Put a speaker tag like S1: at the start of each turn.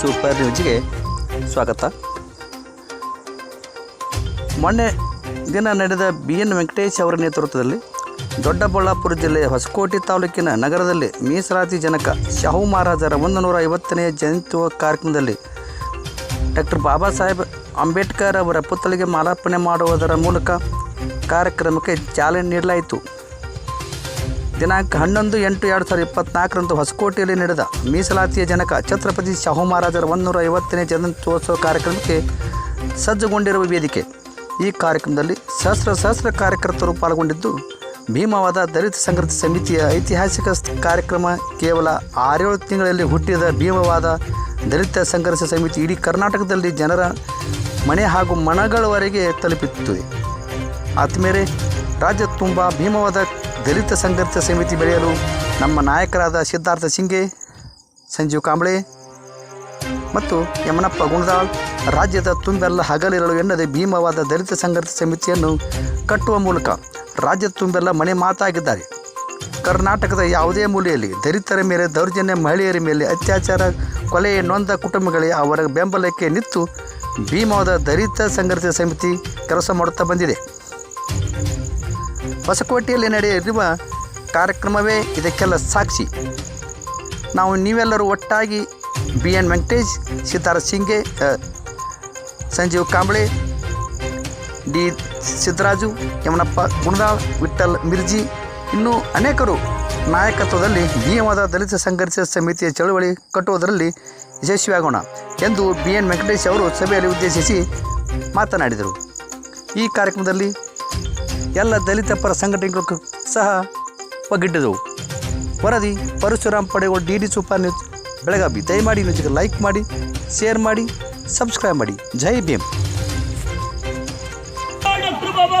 S1: Super ನ್ಯೂಸ್ಗೆ ಸ್ವಾಗತ. ಮೊನ್ನೆ ದಿನ ನಡೆದ ಬಿ ಎನ್ ವೆಂಕಟೇಶ್ ಅವರ ನೇತೃತ್ವದಲ್ಲಿ ದೊಡ್ಡಬಳ್ಳಾಪುರ ಜಿಲ್ಲೆಯ ಹೊಸಕೋಟೆ ತಾಲೂಕಿನ ನಗರದಲ್ಲಿ ಮೀಸಲಾತಿ ಜನಕ ಶಾಹು ಮಹಾರಾಜರ ಒಂದು ನೂರ ಐವತ್ತನೆಯ ಜಯಂತಿ ಕಾರ್ಯಕ್ರಮದಲ್ಲಿ ಡಾಕ್ಟರ್ ಬಾಬಾ ಸಾಹೇಬ್ ಅಂಬೇಡ್ಕರ್ ಅವರ ಪುತ್ಥಳಿಗೆ ಮಾಲಾರ್ಪಣೆ ಮಾಡುವುದರ ಮೂಲಕ ಕಾರ್ಯಕ್ರಮಕ್ಕೆ ಚಾಲನೆ ನೀಡಲಾಯಿತು. ದಿನಾಂಕ ಹನ್ನೊಂದು, ಎಂಟು, ಎರಡು ಸಾವಿರದ ಇಪ್ಪತ್ನಾಲ್ಕರಂದು ಹೊಸಕೋಟೆಯಲ್ಲಿ ನಡೆದ ಮೀಸಲಾತಿಯ ಜನಕ ಛತ್ರಪತಿ ಶಾಹು ಮಹಾರಾಜರ ಒಂದೂರ ಐವತ್ತನೇ ಜಯಂತ್ಯೋತ್ಸವ ಕಾರ್ಯಕ್ರಮಕ್ಕೆ ಸಜ್ಜುಗೊಂಡಿರುವ ವೇದಿಕೆ. ಈ ಕಾರ್ಯಕ್ರಮದಲ್ಲಿ ಸಹಸ್ರ ಸಹಸ್ರ ಕಾರ್ಯಕರ್ತರು ಪಾಲ್ಗೊಂಡಿದ್ದು, ಭೀಮವಾದ ದಲಿತ ಸಂಘರ್ಷ ಸಮಿತಿಯ ಐತಿಹಾಸಿಕ ಕಾರ್ಯಕ್ರಮ ಕೇವಲ ಆರೇಳು ತಿಂಗಳಲ್ಲಿ ಹುಟ್ಟಿದ ಭೀಮವಾದ ದಲಿತ ಸಂಘರ್ಷ ಸಮಿತಿ ಇಡೀ ಕರ್ನಾಟಕದಲ್ಲಿ ಜನರ ಮನೆ ಹಾಗೂ ಮನಗಳವರೆಗೆ ತಲುಪಿತ್ತು. ಆತ್ಮೇರೆ ರಾಜ್ಯ ತುಂಬ ಭೀಮವಾದ ದಲಿತ ಸಂಘರ್ಷ ಸಮಿತಿ ಬೆಳೆಯಲು ನಮ್ಮ ನಾಯಕರಾದ ಸಿದ್ಧಾರ್ಥ ಸಿಂಗೆ ಸಂಜೀವ್ ಕಾಂಬಳೆ ಮತ್ತು ಯಮನಪ್ಪ ಗುಣದಾಳ್ ರಾಜ್ಯದ ತುಂಬೆಲ್ಲ ಹಗಲಿರಲು ಎನ್ನದೆ ಭೀಮವಾದ ದಲಿತ ಸಂಘರ್ಷ ಸಮಿತಿಯನ್ನು ಕಟ್ಟುವ ಮೂಲಕ ರಾಜ್ಯದ ತುಂಬೆಲ್ಲ ಮನೆ ಮಾತಾಗಿದ್ದಾರೆ. ಕರ್ನಾಟಕದ ಯಾವುದೇ ಮೂಲೆಯಲ್ಲಿ ದಲಿತರ ಮೇಲೆ ದೌರ್ಜನ್ಯ, ಮಹಿಳೆಯರ ಮೇಲೆ ಅತ್ಯಾಚಾರ, ಕೊಲೆ ನೊಂದ ಕುಟುಂಬಗಳೇ ಅವರ ಬೆಂಬಲಕ್ಕೆ ನಿಂತು ಭೀಮವಾದ ದಲಿತ ಸಂಘರ್ಷ ಸಮಿತಿ ಕೆಲಸ ಮಾಡುತ್ತಾ ಬಂದಿದೆ. ಹೊಸಕೋಟೆಯಲ್ಲಿ ನಡೆಯಲಿರುವ ಕಾರ್ಯಕ್ರಮವೇ ಇದಕ್ಕೆಲ್ಲ ಸಾಕ್ಷಿ. ನಾವು ನೀವೆಲ್ಲರೂ ಒಟ್ಟಾಗಿ B N Venkatesh, Sitara Singe Sanjeev Kamble, D Siddaraju, Yamanappa Gunadal Vittal Mirji, ಇನ್ನೂ ಅನೇಕರು ನಾಯಕತ್ವದಲ್ಲಿ ನಿಯಮದ ದಲಿತ ಸಂಘರ್ಷ ಸಮಿತಿಯ ಚಳುವಳಿ ಕಟ್ಟುವುದರಲ್ಲಿ ಯಶಸ್ವಿಯಾಗೋಣ ಎಂದು ಬಿ ಎನ್ ವೆಂಕಟೇಶ್ ಅವರು ಸಭೆಯಲ್ಲಿ ಉದ್ದೇಶಿಸಿ ಮಾತನಾಡಿದರು. ಈ ಕಾರ್ಯಕ್ರಮದಲ್ಲಿ ಎಲ್ಲ ದಲಿತ ಪರ ಸಂಘಟನೆಗಳು ಸಹ ಒಗ್ಗಿಟ್ಟಿದವು ವರದಿ ಪರಶುರಾಮ್ ಪಡೆಗಳು D D super news Belagavi. ದಯಮಾಡಿ ನ್ಯೂಸ್ಗೆ ಲೈಕ್ ಮಾಡಿ ಶೇರ್ ಮಾಡಿ ಸಬ್ಸ್ಕ್ರೈಬ್ ಮಾಡಿ. ಜೈ ಭೀಮ್.
S2: ಡಾಕ್ಟರ್ ಬಾಬಾ